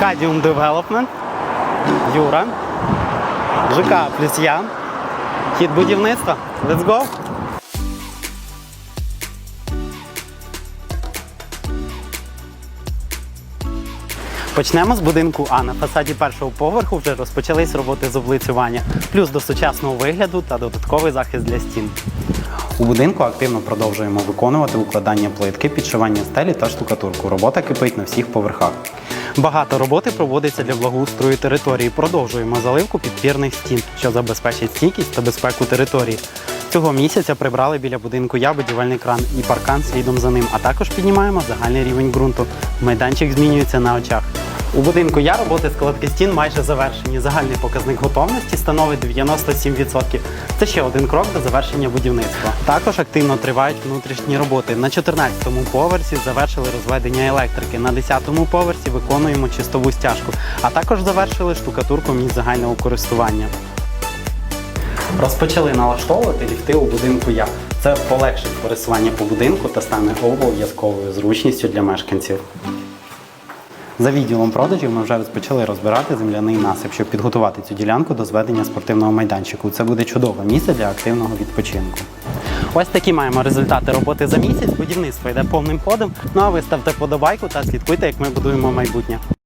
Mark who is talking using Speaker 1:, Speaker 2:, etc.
Speaker 1: Кадіум Девелопмент, Юра, ЖК плюс я. Хід будівництва. Let's go! Почнемо з будинку А. На фасаді першого поверху вже розпочались роботи з облицювання, плюс до сучасного вигляду та додатковий захист для стін. У будинку активно продовжуємо виконувати укладання плитки, підшивання стелі та штукатурку. Робота кипить на всіх поверхах. Багато роботи проводиться для благоустрою території. Продовжуємо заливку підпірних стін, що забезпечить стійкість та безпеку території. Цього місяця прибрали біля будинку я будівельний кран і паркан слідом за ним, а також піднімаємо загальний рівень ґрунту. Майданчик змінюється на очах. У будинку я роботи складки стін майже завершені. Загальний показник готовності становить 97%. Це ще один крок до завершення будівництва. Також активно тривають внутрішні роботи. На 14-му поверсі завершили розведення електрики. На 10-му поверсі виконуємо чистову стяжку, а також завершили штукатурку місць загального користування. Розпочали налаштовувати ліфти у будинку я. Це полегшить пересування по будинку та стане обов'язковою зручністю для мешканців. За відділом продажів ми вже розпочали розбирати земляний насип, щоб підготувати цю ділянку до зведення спортивного майданчику. Це буде чудове місце для активного відпочинку. Ось такі маємо результати роботи за місяць. Будівництво йде повним ходом. Ну а ви ставте подобайку та слідкуйте, як ми будуємо майбутнє.